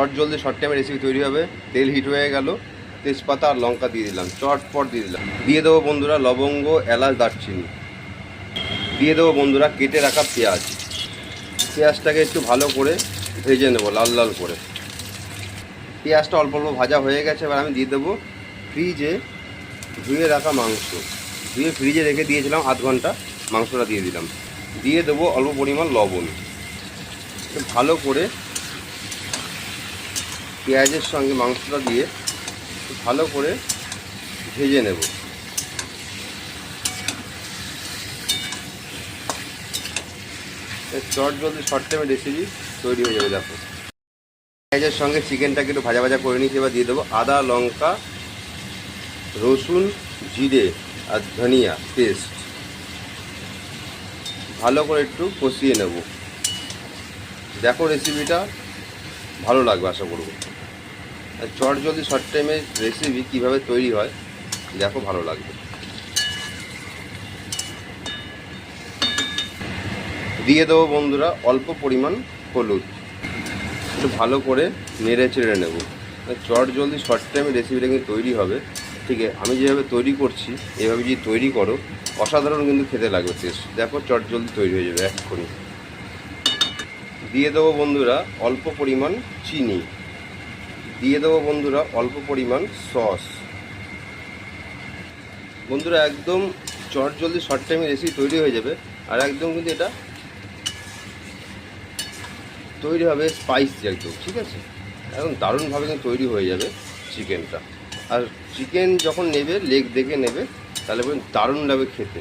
Short জলদি short টাইমে recipe তৈরি হবে, তেল হিট হয়ে গেল, তেজপাতা আর লঙ্কা দিয়ে দিলাম, চটপট দিয়ে দিলাম। দিয়ে দেবো বন্ধুরা লবঙ্গ, এলাচ, দারচিনি। দিয়ে দেবো বন্ধুরা কেটে রাখা পেঁয়াজ। পেঁয়াজটাকে একটু ভালো করে ভেজে নেব, লাল লাল করে। পেঁয়াজটা অল্প অল্প ভাজা হয়ে গেছে, এবার আমি দিয়ে দেবো ফ্রিজে ধুয়ে রাখা মাংস। ধুয়ে ফ্রিজে রেখে দিয়েছিলাম আধ ঘণ্টা, মাংসটা দিয়ে দিলাম। দিয়ে দেবো অল্প পরিমাণ লবণ। ভালো করে পেঁয়াজের সঙ্গে মাংসটা দিয়ে ভালো করে ভেজে নেব। চট জলদি শর্ট টাইমে রেসিপি তৈরি হয়ে যাবে, দেখো। পেঁয়াজের সঙ্গে চিকেনটাকে একটু ভাজা ভাজা করে নিচ্ছি এবার দিয়ে দেবো আদা, লঙ্কা, রসুন, জিরে আর ধনিয়া পেস্ট ভালো করে একটু কষিয়ে নেব। দেখো রেসিপিটা ভালো লাগবে, আশা করব। চট জলদি শর্ট টাইমে রেসিপি কীভাবে তৈরি হয়, দেখো ভালো লাগবে। দিয়ে দেবো বন্ধুরা অল্প পরিমাণ হলুদ। একটু ভালো করে নেড়ে চেড়ে নেব। চট জলদি শর্ট টাইমে রেসিপিটা কিন্তু তৈরি হবে। ঠিক আছে, আমি যেভাবে তৈরি করছি, এভাবে যদি তৈরি করো, অসাধারণ কিন্তু খেতে লাগবে টেস্ট দেখো চট জলদি তৈরি হয়ে যাবে এক্ষুনি। দিয়ে দেবো বন্ধুরা অল্প পরিমাণ চিনি। দিয়ে দেবো বন্ধুরা অল্প পরিমাণ সস। বন্ধুরা একদম চট জলদি শর্ট টাইমে রেসিপি তৈরি হয়ে যাবে। আর একদম কিন্তু এটা তৈরি হবে স্পাইসি একদম, ঠিক আছে? একদম দারুণভাবে কিন্তু তৈরি হয়ে যাবে চিকেনটা আর চিকেন যখন নেবে লেগ দেখে নেবে, তাহলে বলুন দারুণ লাগবে খেতে।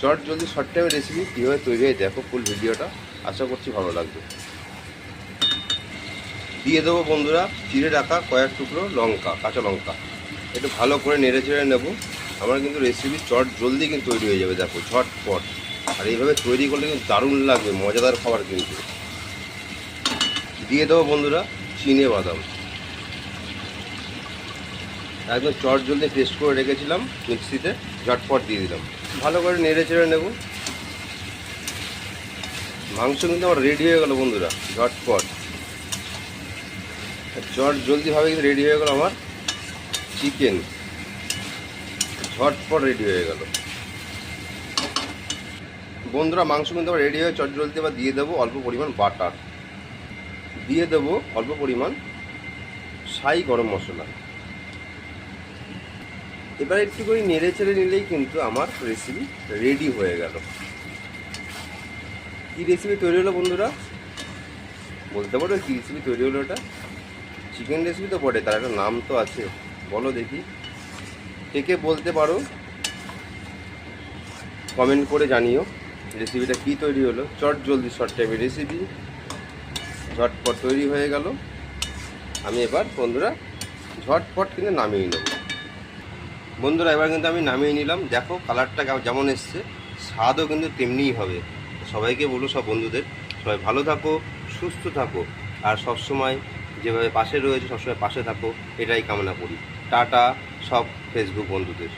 চট জলদি শর্ট টাইমে রেসিপি কীভাবে তৈরি হয়, দেখো ফুল ভিডিওটা আশা করছি ভালো লাগবে। দিয়ে দেবো বন্ধুরা, চিড়ে রাখা কয়েক টুকরো লঙ্কা, কাঁচা লঙ্কা। একটু ভালো করে নেড়ে চেড়ে নেব। আমার কিন্তু রেসিপি চট জলদি কিন্তু তৈরি হয়ে যাবে, দেখো, ঝটপট। আর এইভাবে তৈরি করলে কিন্তু দারুণ লাগবে, মজাদার খাবার কিন্তু। দিয়ে দেবো বন্ধুরা, চিনে বাদাম। একদম চট জলদি পেস্ট করে রেখেছিলাম মিক্সিতে, ঝটপট দিয়ে দিলাম। ভালো করে নেড়ে চেড়ে নেব। মাংস কিন্তু আমার রেডি হয়ে গেল বন্ধুরা, ঝটপট। চট জলদিভাবে কিন্তু রেডি হয়ে গেল আমার চিকেন ঝটপট রেডি হয়ে গেল। বন্ধুরা, মাংস কিন্তু আবার রেডি হয়ে, চট, জলদি আবার দিয়ে দেবো অল্প পরিমাণ বাটার। দিয়ে দেবো অল্প পরিমাণ সাই গরম মশলা। এবার একটু করে নেড়ে চেড়ে নিলেই কিন্তু আমার রেসিপি রেডি হয়ে গেল। কী রেসিপি তৈরি হলো বন্ধুরা? বলতে পারো কী রেসিপি তৈরি হলো ওটা? চিকেন রেসিপি তো বটে, তার একটা নাম তো আছে। বলো দেখি। কে কে বলতে পারো? কমেন্ট করে জানিও। রেসিপিটা কী তৈরি হলো? চট জলদি শর্ট টাইমে রেসিপি ঝটপট তৈরি হয়ে গেল। আমি এবার বন্ধুরা ঝটপট কিন্তু নামিয়ে নেব। বন্ধুরা, এবার কিন্তু আমি নামিয়ে নিলাম। দেখো কালারটা যেমন এসছে, স্বাদও কিন্তু তেমনিই হবে। সবাইকে বলো, সব বন্ধুদের। সবাই ভালো থাকো, সুস্থ থাকো। আর সবসময় যেভাবে পাশে রয়েছে সবসময় পাশে থাকো এটাই কামনা করি। টাটা সব ফেসবুক বন্ধুদের।